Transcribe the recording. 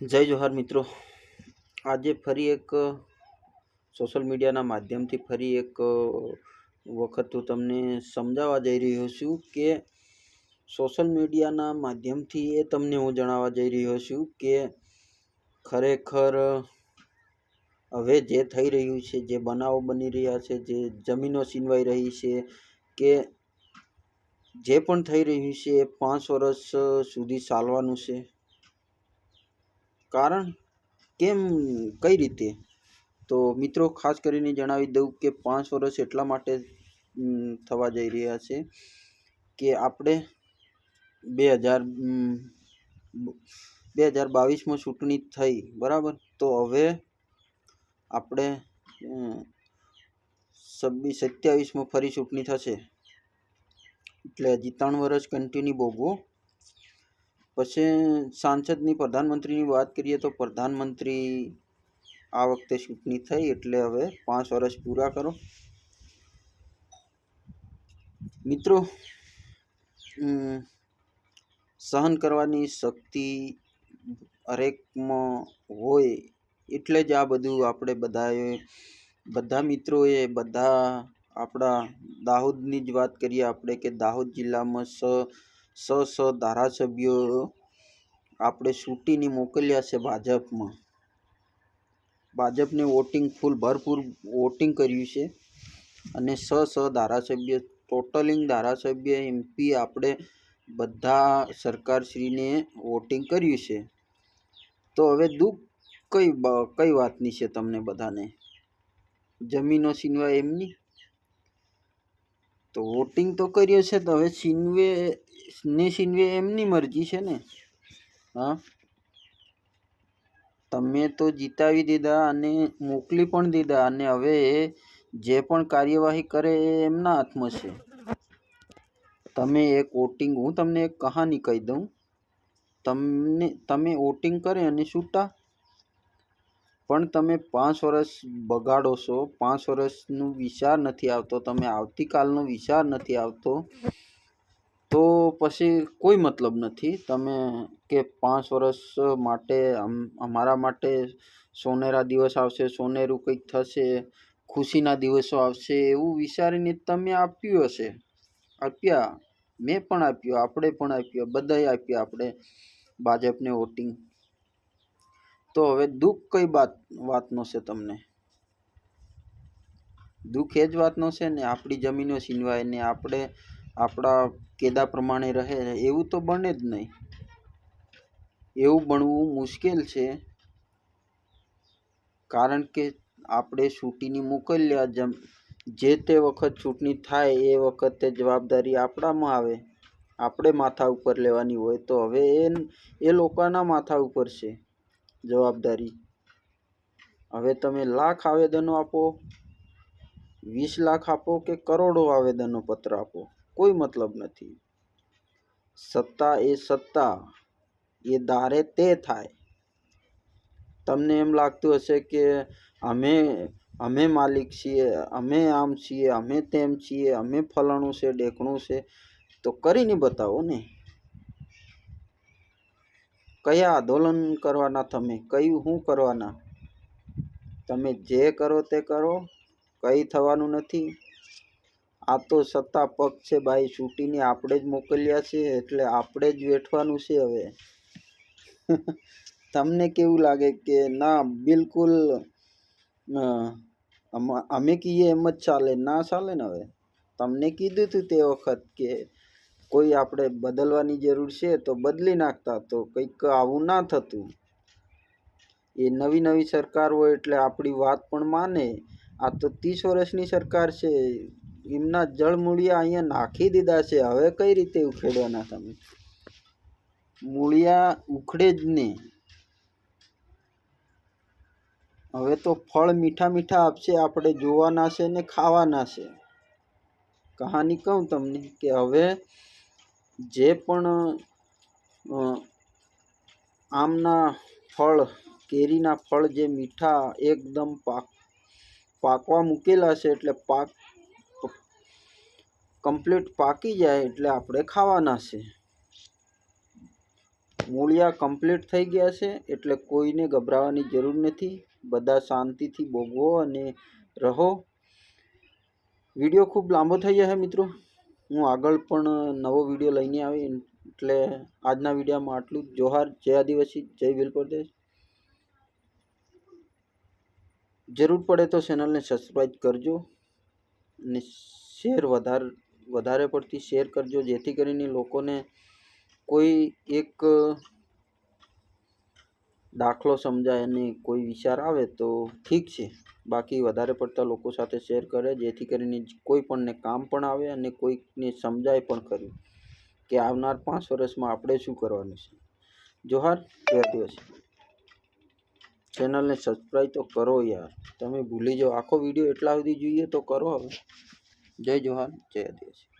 જય જોહાર મિત્રો. આજે ફરી એક સોશિયલ મીડિયાના માધ્યમથી ફરી એક વખત હું તમને સમજાવવા જઈ રહ્યો છું કે સોશિયલ મીડિયાના માધ્યમથી એ તમને હું જણાવવા જઈ રહ્યો છું કે ખરેખર હવે જે થઈ રહ્યું છે, જે બનાવો બની રહ્યા છે, જે જમીનો છીનવાઈ રહી છે, કે જે પણ થઈ રહ્યું છે એ પાંચ વર્ષ સુધી ચાલવાનું છે. કારણ? કેમ? કઈ રીતે? તો મિત્રો, ખાસ કરીને જણાવી દઉં કે પાંચ વર્ષ એટલા માટે થવા જઈ રહ્યા છે કે આપણે બે હજાર બે હજાર બાવીસમાં ચૂંટણી થઈ, બરાબર? તો હવે આપણે છવ્વીસ, સત્યાવીસમાં ફરી ચૂંટણી થશે. એટલે હજી ત્રણ વર્ષ કન્ટિન્યુ ભોગવો. પછી સાંસદની પ્રધાનમંત્રીની વાત કરીએ તો પ્રધાનમંત્રી આ વખતે ચૂંટણી થઈ એટલે હવે પાંચ વર્ષ પૂરા કરો. મિત્રો સહન કરવાની શક્તિ હરેકમાં હોય એટલે જ આ બધું આપણે બધાએ, બધા મિત્રોએ, બધા આપણા દાહોદની જ વાત કરીએ આપણે કે દાહોદ જિલ્લામાં સ સ સ ધારાસભ્યો આપણે ચૂંટીને મોકલ્યા છે ભાજપમાં. ભાજપને વોટિંગ ફૂલ ભરપૂર વોટિંગ કર્યું છે અને સ સ ધારાસભ્ય ટોટલિંગ ધારાસભ્ય એમપી આપણે બધા સરકારશ્રીને વોટિંગ કર્યું છે. તો હવે દુઃખ કઈ કઈ વાતની છે તમને બધાને? જમીનો છીનવા એમની? તો વોટિંગ તો કર્યો છે, તો હવે છીનવે ને છીનવે એમની મરજી છે ને? હા? તમે તો જીતાવી દીધા અને મોકલી પણ દીધા અને હવે જે પણ કાર્યવાહી કરે એ એમના હાથમાં છે. તમે એક વોટિંગ હું તમને એક કહાની કહી દઉં. તમને, તમે વોટિંગ કરે અને છૂટા. પણ તમે પાંચ વર્ષ બગાડો છો, પાંચ વર્ષનું વિચાર નથી આવતો, તમે આવતીકાલનો વિચાર નથી આવતો. તો પછી કોઈ મતલબ નથી. તમે કે પાંચ વર્ષ માટે અમારા માટે સોનેરા દિવસ આવશે, સોનેરું કંઈક થશે, ખુશીના દિવસો આવશે એવું વિચારીને તમે આપ્યું હશે. આપ્યા. મેં પણ આપ્યું, આપણે પણ આપ્યું, બધાએ આપ્યું આપણે ભાજપને વોટિંગ તો હવે દુઃખ કઈ વાત વાતનો છે તમને? દુઃખ એ જ વાતનો છે ને, આપણી જમીનો છીનવાય ને આપણે આપણા કેદા પ્રમાણે રહે એવું તો બને જ નહીં. એવું બનવું મુશ્કેલ છે. કારણ કે આપણે ચૂંટીને મોકલ્યા જેમ, જે તે વખત ચૂંટણી થાય એ વખતે જવાબદારી આપણામાં આવે. આપણે માથા ઉપર લેવાની હોય તો હવે એ એ લોકોના માથા ઉપર છે જવાબદારી. હવે તમે લાખ આવેદનો આપો, વીસ લાખ આપો કે કરોડો આવેદનો પત્ર આપો. કોઈ મતલબ નથી. સત્તા એ સત્તા, એ દારે તે થાય. તમને એમ લાગતું હશે કે અમે અમે માલિક છીએ, અમે આમ છીએ, અમે તેમ છીએ, અમે ફલાણું છે, ઢેકણું છે, તો કરીને બતાવો ને. કયા આંદોલન કરવાના તમે? કયું શું કરવાના? તમે જે કરો તે કરો, કંઈ થવાનું નથી. આ તો સત્તા પક્ષ છે ભાઈ ચૂંટીને આપણે જ મોકલ્યા છે, એટલે આપણે જ વેઠવાનું છે હવે. તમને કેવું લાગે કે ના, બિલકુલ અમ- કહીએ એમ જ ચાલે, ના ચાલે ને હવે? તમને કીધું હતું તે વખત કે કોઈ આપણે બદલવાની જરૂર છે તો બદલી નાખતા, તો કંઈક આવું ના થતું. એ નવી નવી સરકાર હોય એટલે આપણી વાત પણ માને. આ તો ત્રીસ વર્ષની સરકાર છે એમના જળમૂળિયા અહીંયા નાખી દીધા છે. હવે કઈ રીતે ઉખેડવાના તમે? મૂળિયા ઉખડે જ નહીં હવે તો ફળ મીઠા મીઠા આપશે, આપણે જોવાના છે ને ખાવાના છે. કહાની કહું તમને કે હવે જે પણ આમના ફળ, કેરીના ફળ જે મીઠા એકદમ પાક, પાકવા મૂકેલા છે, એટલે પાક કમ્પ્લીટ પાકી જાય એટલે આપણે ખાવાના છે. મૂળિયા કમ્પ્લીટ થઈ ગયા છે એટલે કોઈને ગભરાવાની જરૂર નથી. બધા શાંતિથી ભોગવો અને રહો. વીડિયો ખૂબ લાંબો થઈ જશે મિત્રો. હું આગળ પણ નવો વીડિયો લઈને આવી એટલે આજના વિડીયોમાં આટલું જ. જોહાર, જય આદિવાસી, જય પ્રદેશ. જરૂર પડે તો ચેનલને સબસ્ક્રાઈબ કરજો અને શેર વધારે વધારે પડતી શેર કરજો. જેથી કરીને લોકોને કોઈ એક દાખલો સમજાય અને કોઈ વિચાર આવે તો ઠીક છે. બાકી વધારે પડતા લોકો સાથે શેર કરે, જેથી કરીને કોઈ પણને કામ પણ આવે અને કોઈકને સમજાય પણ ખરું કે આવનાર પાંચ વર્ષમાં આપણે શું કરવાનું છે. જોહાર, જય આદિવાસી. ચેનલને સબસ્ક્રાઈબ તો કરો યાર. તમે ભૂલી જાઓ. આખો વીડિયો એટલા સુધી જોઈએ તો કરો હવે. જય જોહાર જય આદિવાસી.